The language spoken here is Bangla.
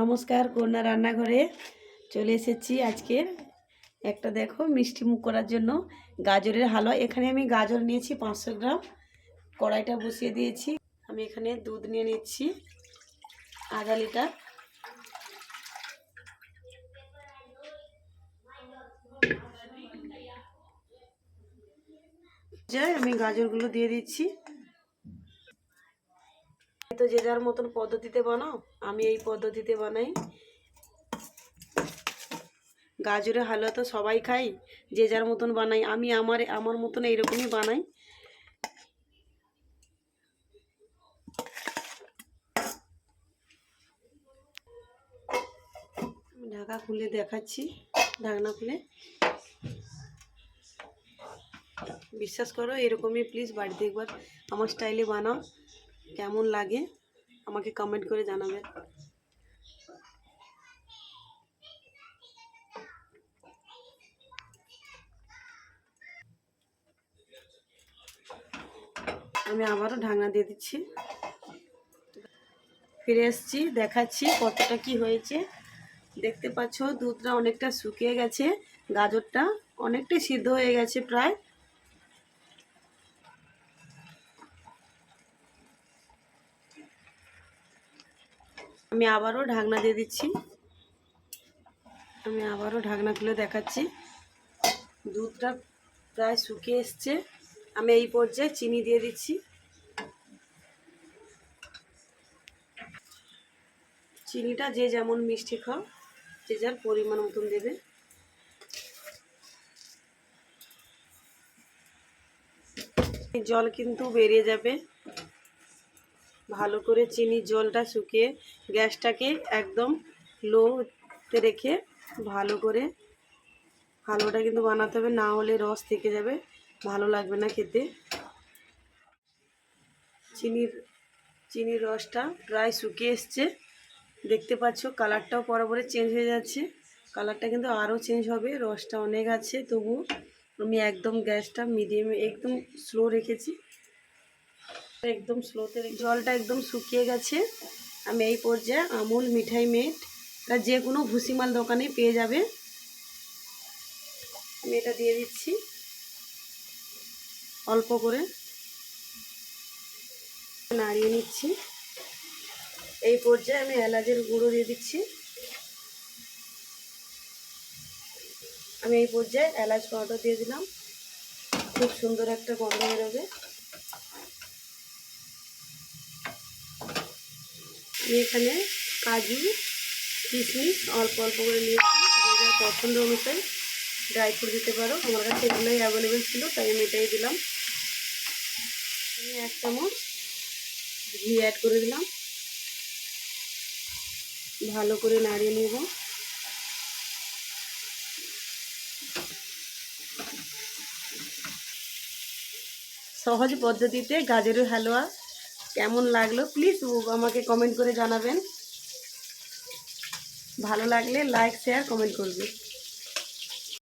নমস্কার কন্যা রান্নাঘরে চলে এসেছি আজকের একটা দেখো, মিষ্টি মুখ করার জন্য গাজরের হালুয়া। এখানে আমি গাজর নিয়েছি পাঁচশো গ্রাম, কড়াইটা বসিয়ে দিয়েছি। আমি এখানে দুধ নিয়ে নিচ্ছি, আধা লিটার। আমি গাজরগুলো দিয়ে দিচ্ছি। তো যে যার মতন পদ্ধতিতে বানাও, আমি এই পদ্ধতিতে বানাই। গাজরের হালুয়া তো সবাই খাই, যে যার মতন বানাই, আমি আমার আমার মতন এইরকমই বানাই। ঢাকা খুলে দেখাচ্ছি, ঢাকনা খুলে। বিশ্বাস করো, এরকমই প্লিজ বাড়িতে একবার আমার স্টাইলে বানাও। কেমন লাগে আমাকে কমেন্ট করে জানাবে আমি আবারও ঢাকনা দিয়ে দিচ্ছি। ফিরে এসছি, দেখাচ্ছি কতটা কি হয়েছে। দেখতে পাচ্ছ, দুধটা অনেকটা শুকিয়ে গেছে, গাজরটা অনেকটাই সিদ্ধ হয়ে গেছে প্রায়। আমি আবারও ঢাকনা দিয়ে দিচ্ছি। আমি আবারও ঢাকনা খুলে দেখাচ্ছি। দুধটা প্রায় শুকিয়ে এসছে। আমি এই পর্যায়ে চিনি দিয়ে দিচ্ছি। চিনিটা যে যেমন মিষ্টি খাও, যে যার পরিমাণ মতন দেবে। জল কিন্তু বেরিয়ে যাবে। ভালো করে চিনির জলটা শুকিয়ে গ্যাসটাকে একদম লোতে রেখে ভালো করে হালুয়াটা কিন্তু বানাতে হবে, না হলে রস থেকে যাবে। ভালো লাগবে না খেতে। চিনির চিনির রসটা প্রায় শুকিয়ে এসছে। দেখতে পাচ্ছ, কালারটাও পরে চেঞ্জ হয়ে যাচ্ছে। কালারটা কিন্তু আরও চেঞ্জ হবে, রসটা অনেক আছে তবু আমি একদম গ্যাসটা মিডিয়ামে একদম স্লো রেখেছি। একদম স্লোতে জলটা একদম শুকিয়ে গেছে। আমি এই পর্যায়ে আমুল, মিঠাই, মেট এটা যে কোনো ভুসিমাল দোকানে পেয়ে যাবে। আমি এটা দিয়ে দিচ্ছি। অল্প করে নাড়িয়ে নিচ্ছি। এই পর্যায়ে আমি এলাচের গুঁড়ো দিয়ে দিচ্ছি। আমি এই পর্যায়ে এলাচ পাউডার দিয়ে দিলাম। খুব সুন্দর একটা গন্ধ বেরোবে। এখানে কাজু, কিশমিশ অল্প অল্প করে নিয়েছি। যার পছন্দ অনুসারে ড্রাই ফ্রুট দিতে পারো। আমার কাছে এগুলোই অ্যাভেলেবেল ছিল, তাই আমি এটাই দিলাম। আমি এক চামচ ঘি অ্যাড করে দিলাম। ভালো করে নাড়িয়ে নেব। সহজ পদ্ধতিতে গাজরের হালুয়া কেমন লাগল? প্লিজ আমাকে কমেন্ট করে জানাবেন। ভালো লাগলে লাইক শেয়ার কমেন্ট করবে।